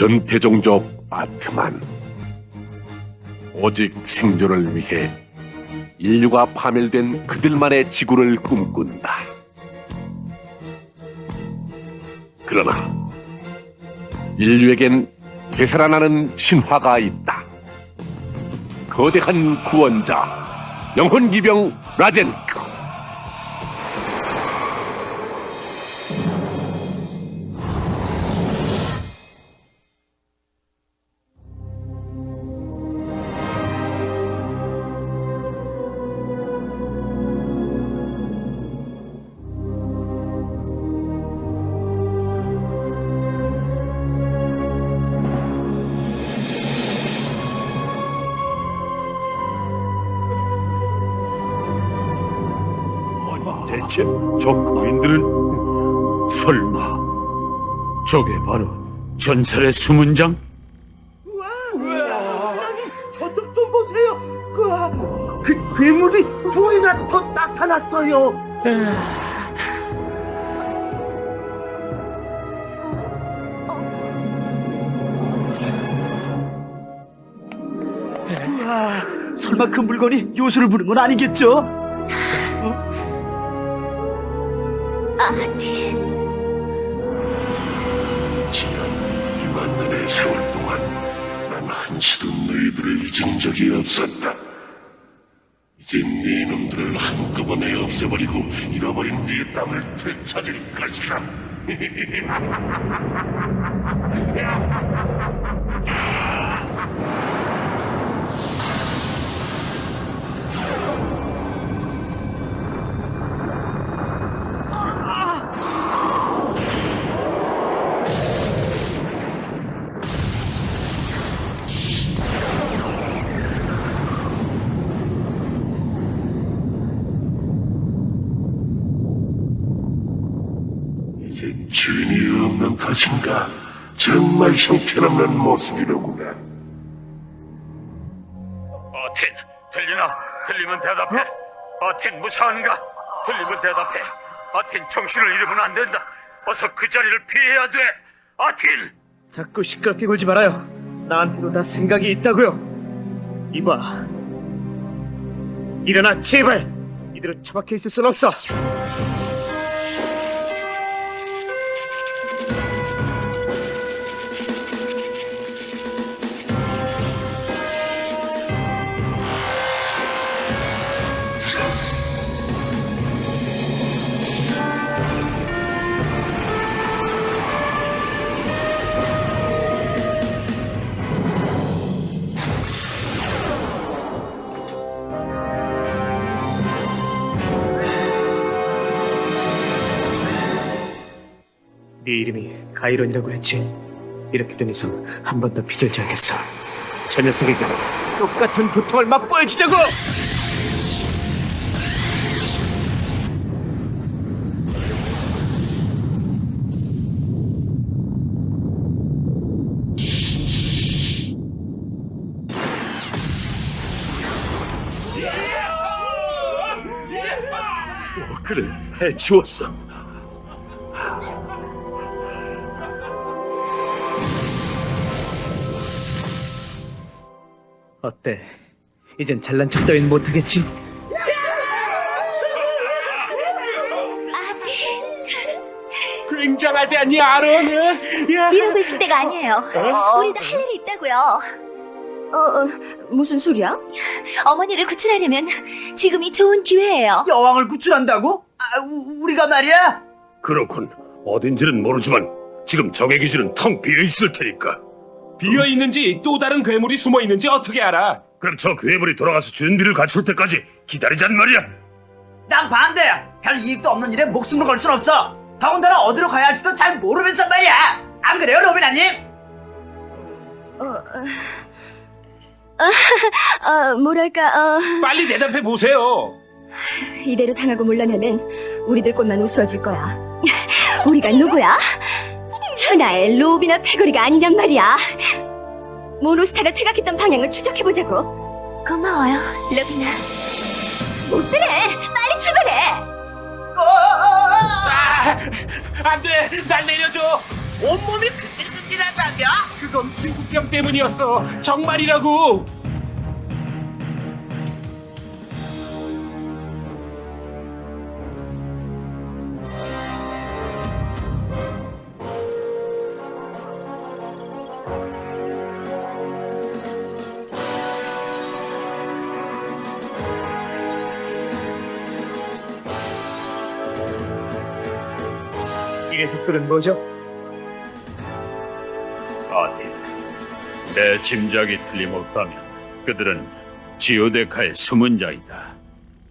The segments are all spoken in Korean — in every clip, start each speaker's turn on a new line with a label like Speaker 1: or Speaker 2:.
Speaker 1: 변태종족 아트만 오직 생존을 위해 인류가 파멸된 그들만의 지구를 꿈꾼다. 그러나 인류에겐 되살아나는 신화가 있다. 거대한 구원자 영혼기병 라젠크
Speaker 2: 대체 저 거인들은 설마 저게 바로 전설의 수문장?
Speaker 3: 저쪽 좀 보세요. 그, 그 괴물이 돌이나 더 나타났어요. 우와, 설마 그 물건이 요술을 부른 건 아니겠죠?
Speaker 1: 지난 2만 년의 세월 동안 난 한시도 너희들을 잊은 적이 없었다. 이제 네 놈들을 한꺼번에 없애버리고 잃어버린 네 땅을 되찾을 것이다. 탓인가? 정말 형편없는 모습이로구나.
Speaker 2: 어텐 들리나? 들리면 대답해. 어텐 무사한가? 들리면 대답해. 아틴 정신을 잃으면 안 된다. 어서 그 자리를 피해야 돼. 아틴!
Speaker 3: 자꾸 시끄럽게 굴지 말아요. 나한테도 다 생각이 있다고요. 이봐. 일어나, 제발! 이대로 처박혀 있을 순 없어. 네 이름이 가이론이라고 했지. 이렇게 된 이상 한 번 더 빚을 져야겠어. 저 녀석에게 똑같은 고통을 맛보여 주자고!
Speaker 2: 그래, 해치웠어.
Speaker 3: 어때? 이젠 잘난 척 따윈 못하겠지?
Speaker 2: 굉장하지 않니, 아론? 야.
Speaker 4: 이러고 있을 때가 아니에요. 우리도 할 일이 있다고요. 어, 어, 무슨 소리야? 어머니를 구출하려면 지금이 좋은 기회예요.
Speaker 3: 여왕을 구출한다고? 아, 우, 우리가 말이야?
Speaker 2: 그렇군. 어딘지는 모르지만 지금 적의 기지는 텅 비어 있을 테니까.
Speaker 5: 비어 있는지 또 다른 괴물이 숨어 있는지 어떻게 알아?
Speaker 2: 그럼 저 괴물이 돌아가서 준비를 갖출 때까지 기다리잔 말이야.
Speaker 3: 난 반대야. 별 이익도 없는 일에 목숨을 걸 순 없어. 더군다나 어디로 가야 할지도 잘 모르면서 말이야. 안 그래요, 로비나님?
Speaker 4: 어, 어, 어, 뭐랄까, 어,
Speaker 5: 빨리 대답해 보세요.
Speaker 4: 이대로 당하고 물러나면 우리들 꼴만 우스워질 거야. 우리가 누구야? 천하의 로비나 패거리가 아니냔 말이야. 모노스타가 퇴각했던 방향을 추적해보자고. 고마워요, 로비나. 못 그래, 빨리 출발해.
Speaker 5: 아, 안 돼, 날 내려줘. 온몸이
Speaker 6: 확실하다며?
Speaker 5: 그건 피부병 때문이었어. 정말이라고.
Speaker 3: 녀석들은 뭐죠?
Speaker 2: 아딘, 내 짐작이 틀림없다면 그들은 지오데카의 숨은 자이다.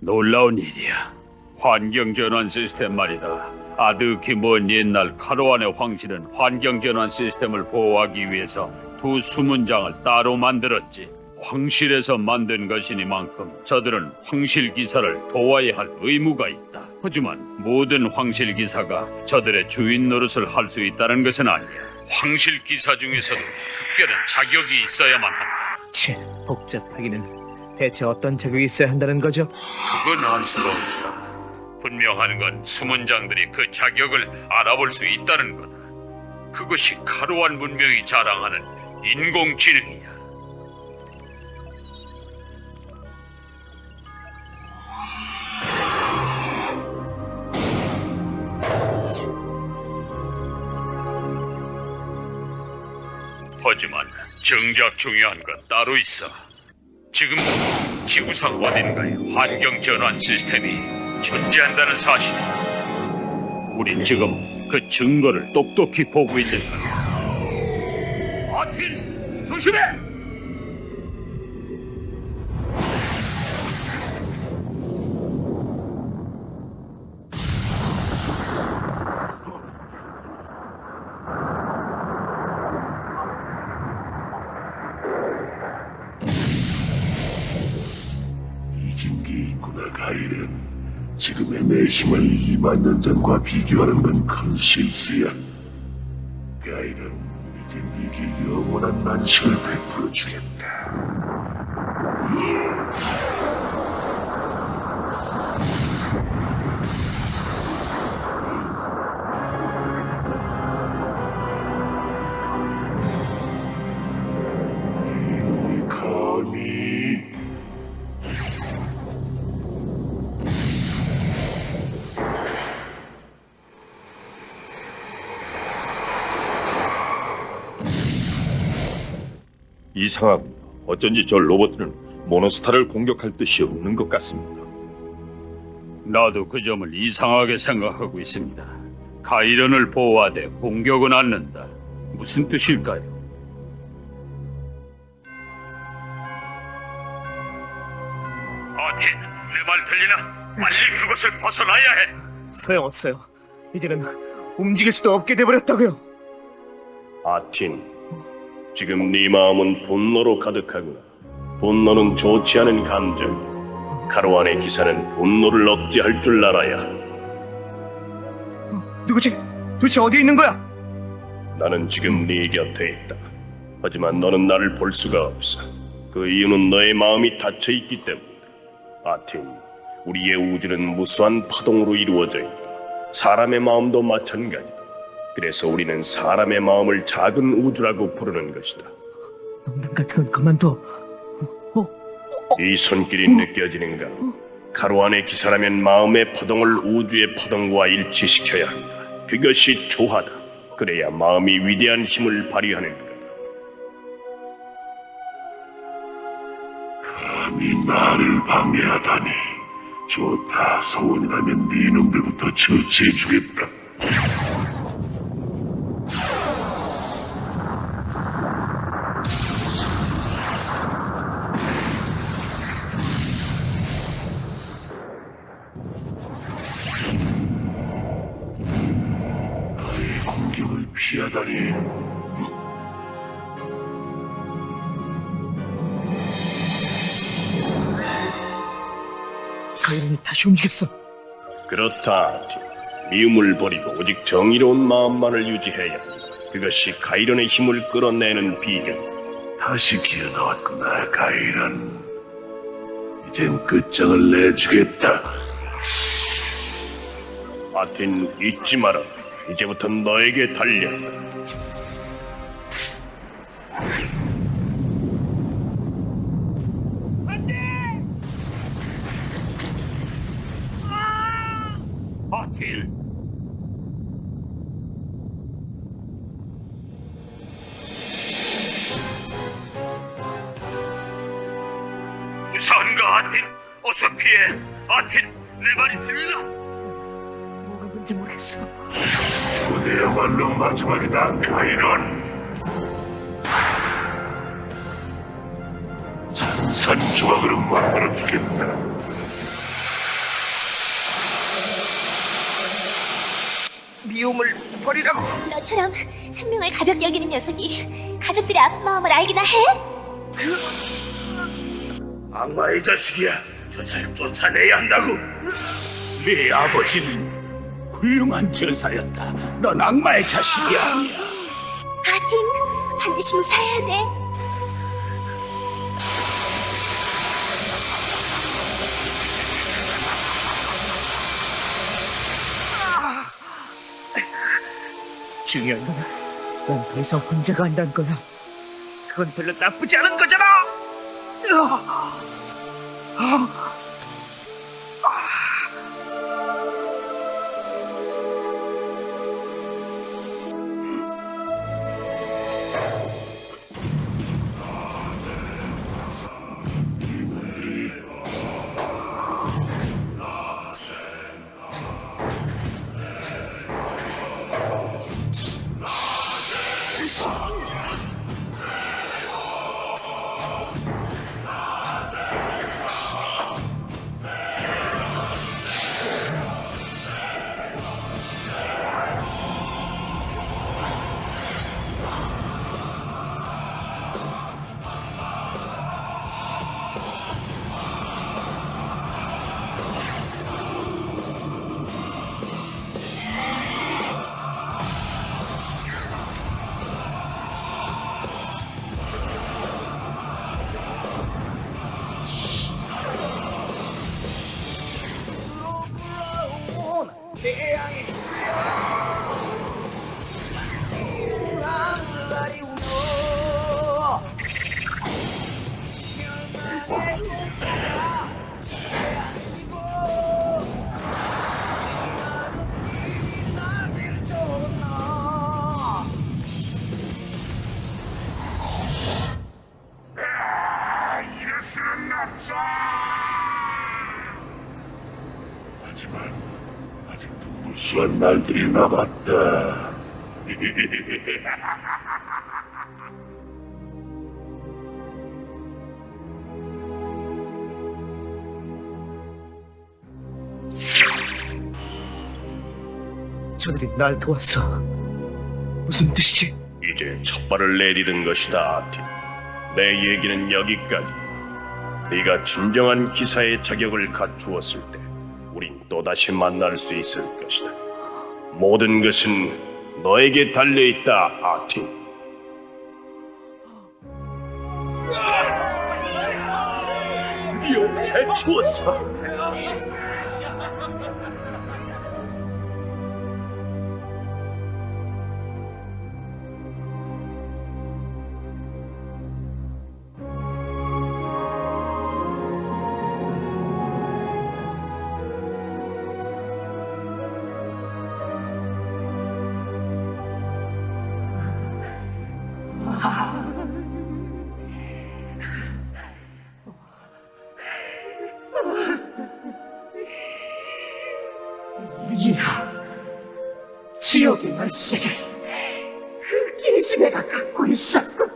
Speaker 2: 놀라운 일이야. 환경 전환 시스템 말이다. 아득히 먼 옛날 카로안의 황실은 환경 전환 시스템을 보호하기 위해서 두 숨은 장을 따로 만들었지. 황실에서 만든 것이니만큼 저들은 황실 기사를 도와야 할 의무가 있다. 하지만 모든 황실 기사가 저들의 주인 노릇을 할 수 있다는 것은 아니야. 황실 기사 중에서도 특별한 자격이 있어야만 한다.
Speaker 3: 치, 복잡하기는 대체 어떤 자격이 있어야 한다는 거죠?
Speaker 2: 그건 알 수가 없다. 분명한 건 수문장들이 그 자격을 알아볼 수 있다는 거다. 그것이 카루안 문명이 자랑하는 인공지능이야. 하지만 정작 중요한 건 따로 있어. 지금 지구상 어딘가에 환경 전환 시스템이 존재한다는 사실이다. 우린 지금 그 증거를 똑똑히 보고 있는 거야. 아틴, 조심해!
Speaker 1: 힘을 2만 년 전과 비교하는 건 큰 실수야. 가일은 이제 네게 영원한 만식을 베풀어 주겠다.
Speaker 7: 이상합니다. 어쩐지 저 로봇은 모노스타를 공격할 뜻이 없는 것 같습니다.
Speaker 2: 나도 그 점을 이상하게 생각하고 있습니다. 가이런을 보호하되 공격은 않는다. 무슨 뜻일까요? 아틴, 내말 들리나? 빨리 그것을 벗어나야 해.
Speaker 3: 소용없어요. 이제는 움직일 수도 없게 돼버렸다고요.
Speaker 8: 아틴, 지금 네 마음은 분노로 가득하구나. 분노는 좋지 않은 감정. 카로안의 기사는 분노를 억제할 줄 알아야. 한다.
Speaker 3: 누구지? 도대체 어디 있는 거야?
Speaker 8: 나는 지금 네 곁에 있다. 하지만 너는 나를 볼 수가 없어. 그 이유는 너의 마음이 닫혀 있기 때문이다. 아틴, 우리의 우주는 무수한 파동으로 이루어져 있다. 사람의 마음도 마찬가지다. 그래서 우리는 사람의 마음을 작은 우주라고 부르는 것이다.
Speaker 3: 농담 같은 건 그만둬.
Speaker 8: 이 손길이 느껴지는가? 카루안의 기사라면 마음의 파동을 우주의 파동과 일치시켜야 한다. 그것이 조화다. 그래야 마음이 위대한 힘을 발휘하는 거다.
Speaker 1: 감히 나를 방해하다니. 좋다, 소원이라면 네 놈들부터 처치해주겠다. 나의 피하다니.
Speaker 3: 가이런이 다시 움직였어.
Speaker 8: 그렇다. 미움을 버리고 오직 정의로운 마음만을 유지해야. 그것이 가이런의 힘을 끌어내는 비결.
Speaker 1: 다시 기어나왔구나, 가일은. 이젠 끝장을 내주겠다.
Speaker 8: 아틴 잊지 마라. 이제부터 너에게 달려.
Speaker 2: 아! 아틴 어서 피해. 아틴
Speaker 1: 그대야말로 마지막이다, 가이런. 산산조각으로 만들어 주겠다.
Speaker 3: 미움을 버리라고.
Speaker 4: 너처럼 생명을 가볍게 여기는 녀석이 가족들의 아픈 마음을 알기나 해?
Speaker 2: 악마의 자식이야. 저 잘 쫓아내야 한다고. 네 아버지는 훌륭한 전사였다. 넌 악마의 자식이 아니야.
Speaker 4: 아틴, 반드시 무사해야 돼.
Speaker 3: 중요한 건 난더 이상 혼자가 아니란 거야. 그건 별로 나쁘지 않은 거잖아. 으아! 아!
Speaker 1: 무수한 날들이 남았다.
Speaker 3: 저들이 날 도왔어. 무슨 뜻이지?
Speaker 8: 이제 첫 발을 내디딘 것이다, 아틴. 내 얘기는 여기까지. 네가 진정한 기사의 자격을 갖추었을 때, 우린 또다시 만날 수 있을 것이다. 모든 것은 너에게 달려 있다, 아틴.
Speaker 2: 드디어 해치웠어.
Speaker 3: 지옥의 말세를 그 기스내가 갖고 있었군.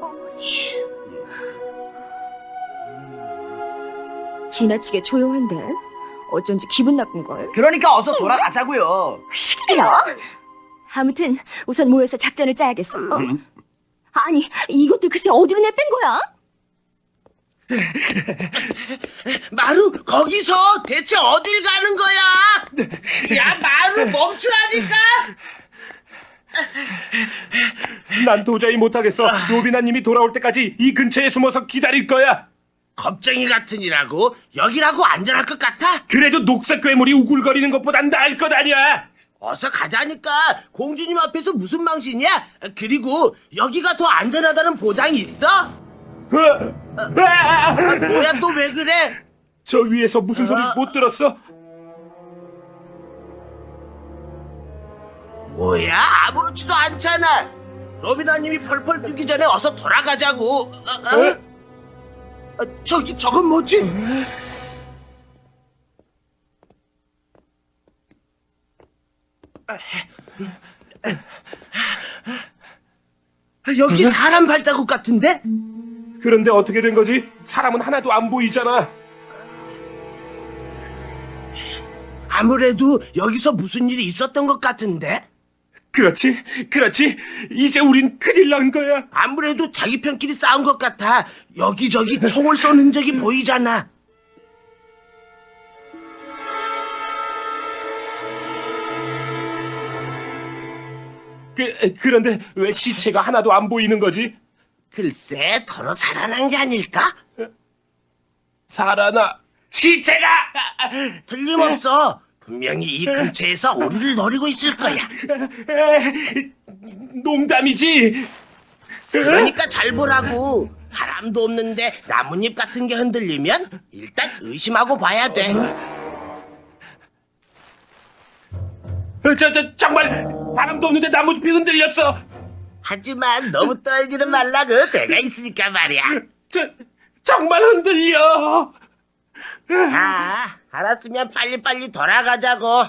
Speaker 4: 어머니. 지나치게 조용한데 어쩐지 기분 나쁜 걸.
Speaker 6: 그러니까 어서 돌아가자고요.
Speaker 4: 시끄러. 아무튼 우선 모여서 작전을 짜야겠어. 어? 아니 이것들 글쎄 어디로 내뺀 거야?
Speaker 6: 마루 거기서 대체 어딜 가는 거야? 야 마루 멈추라니까.
Speaker 5: 난 도저히 못하겠어. 로비나님이 돌아올 때까지 이 근처에 숨어서 기다릴 거야.
Speaker 6: 겁쟁이 같으니라고 여기라고 안전할 것 같아?
Speaker 5: 그래도 녹색 괴물이 우글거리는 것보단 나을 것 아니야.
Speaker 6: 어서 가자니까 공주님 앞에서 무슨 망신이야? 그리고 여기가 더 안전하다는 보장이 있어? 아, 뭐야 또 왜 그래?
Speaker 5: 저 위에서 무슨 소리 못 들었어?
Speaker 6: 뭐야 아무렇지도 않잖아. 로비나님이 펄펄 뛰기 전에 어서 돌아가자고. 어, 어? 어, 저기 저건 뭐지? 여기 사람 발자국 같은데?
Speaker 5: 그런데 어떻게 된 거지? 사람은 하나도 안 보이잖아.
Speaker 6: 아무래도 여기서 무슨 일이 있었던 것 같은데?
Speaker 5: 그렇지, 그렇지. 이제 우린 큰일 난 거야.
Speaker 6: 아무래도 자기 편끼리 싸운 것 같아. 여기저기 총을 쏜 흔적이 보이잖아.
Speaker 5: 그, 그런데 왜 시체가 하나도 안 보이는 거지?
Speaker 6: 글쎄, 더러 살아난 게 아닐까?
Speaker 5: 살아나. 시체가!
Speaker 6: 틀림없어. 분명히 이 근처에서 오리를 노리고 있을 거야.
Speaker 5: 에, 농담이지.
Speaker 6: 그러니까 잘 보라고. 바람도 없는데 나뭇잎 같은 게 흔들리면 일단 의심하고 봐야 돼.
Speaker 5: 저, 저, 정말 바람도 없는데 나뭇잎이 흔들렸어.
Speaker 6: 하지만 너무 떨지는 말라고 내가 있으니까 말이야.
Speaker 5: 저, 정말 흔들려.
Speaker 6: 아, 알았으면 빨리빨리 돌아가자고.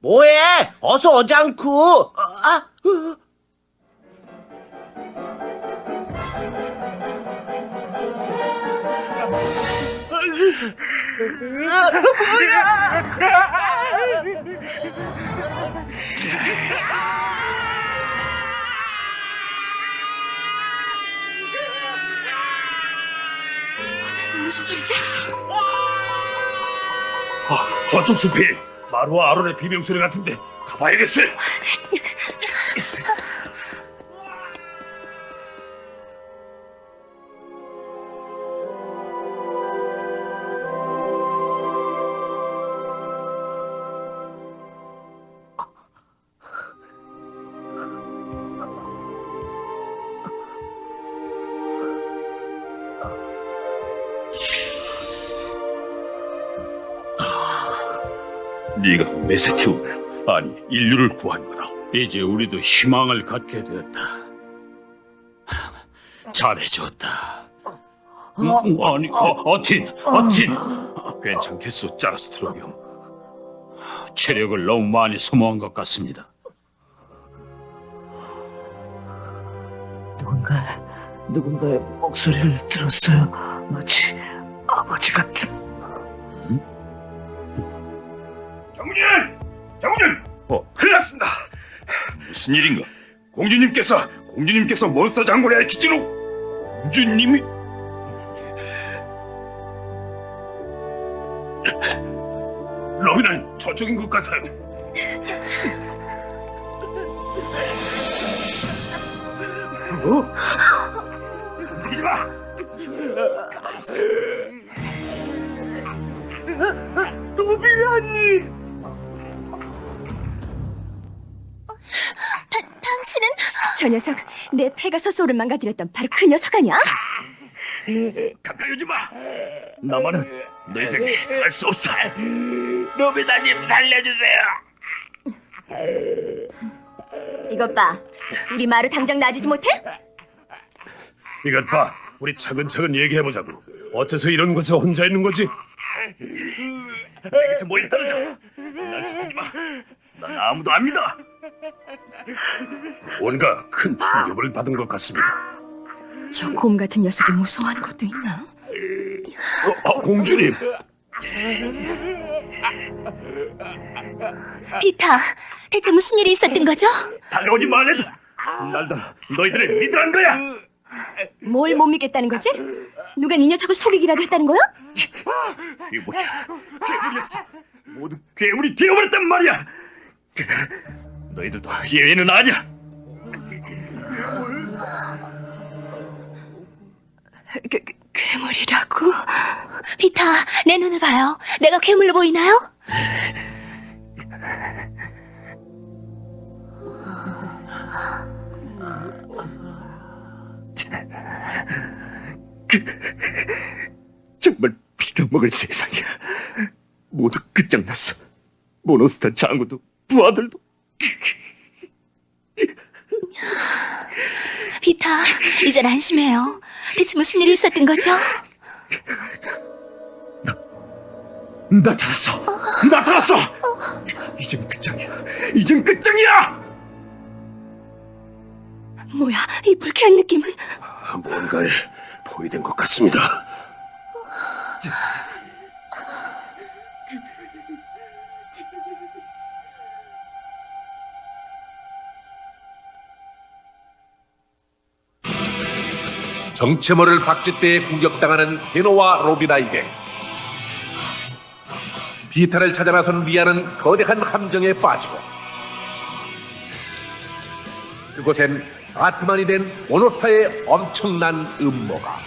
Speaker 6: 뭐해? 어서 오지 않고. 어, 아, 어.
Speaker 4: 무슨 소리지?
Speaker 2: 저쪽 숲이 마루와 아론의 비명 소리 같은데 가봐야겠어. 메세티움을 아니 인류를 구한 거다. 이제 우리도 희망을 갖게 되었다. 잘해줬다. 음, 아니, 어, 어틴, 어틴. 괜찮겠소, 짜라스트로비움. 체력을 너무 많이 소모한 것 같습니다.
Speaker 9: 누군가 누군가의 목소리를 들었어요. 마치 아버지 같은.
Speaker 2: 장군님! 장군님! 어, 큰일 났습니다. 무슨 일인가? 공주님께서, 공주님께서 몬스터 장군의 기지로 공주님이... 러비는 저쪽인 것 같아요. 어? 와!
Speaker 4: 다, 당신은 저 녀석 내 페가서스를 망가뜨렸던 바로 그 녀석 아니야?
Speaker 2: 가까이 오지 마! 나만은 너희들에게 할수 없어!
Speaker 6: 로비다님 살려주세요.
Speaker 4: 이것 봐, 우리 마루 당장 놔주지 못해?
Speaker 2: 이것 봐, 우리 차근차근 얘기해보자고. 어째서 이런 곳에 혼자 있는 거지? 여기서 멀리 떨어져! 날 속이지 마! 난 아무도 안 믿어! 뭔가 큰 충격을 받은 것 같습니다.
Speaker 4: 저 곰 같은 녀석이 무서워하는 것도 있나?
Speaker 2: 어, 어, 공주님!
Speaker 4: 비타, 대체 무슨 일이 있었던 거죠?
Speaker 2: 다가오지 말래도 날도 너희들을 믿으란 거야!
Speaker 4: 뭘 못 믿겠다는 거지? 누가 네 녀석을 속이기라도 했다는 거야?
Speaker 2: 이게 뭐야? 괴물이었어! 모두 괴물이 되어버렸단 말이야! 너희들도 예외는 아니야.
Speaker 4: 괴, 괴물이라고? 피타, 내 눈을 봐요. 내가 괴물로 보이나요?
Speaker 3: 그, 정말 빌어먹을 세상이야. 모두 끝장났어. 모노스타 장군도 부하들도
Speaker 10: 비타, 이젠 안심해요. 대체 무슨 일이 있었던 거죠?
Speaker 3: 나타났어. 나타났어. 이젠 끝장이야. 이젠 끝장이야.
Speaker 10: 뭐야, 이 불쾌한 느낌은?
Speaker 11: 뭔가에 포위된 것 같습니다.
Speaker 12: 정체 모를 박쥐떼에 공격당하는 게노와 로비나에게 비타를 찾아 나선 리아는 거대한 함정에 빠지고 그곳엔 아트만이 된 모노스타의 엄청난 음모가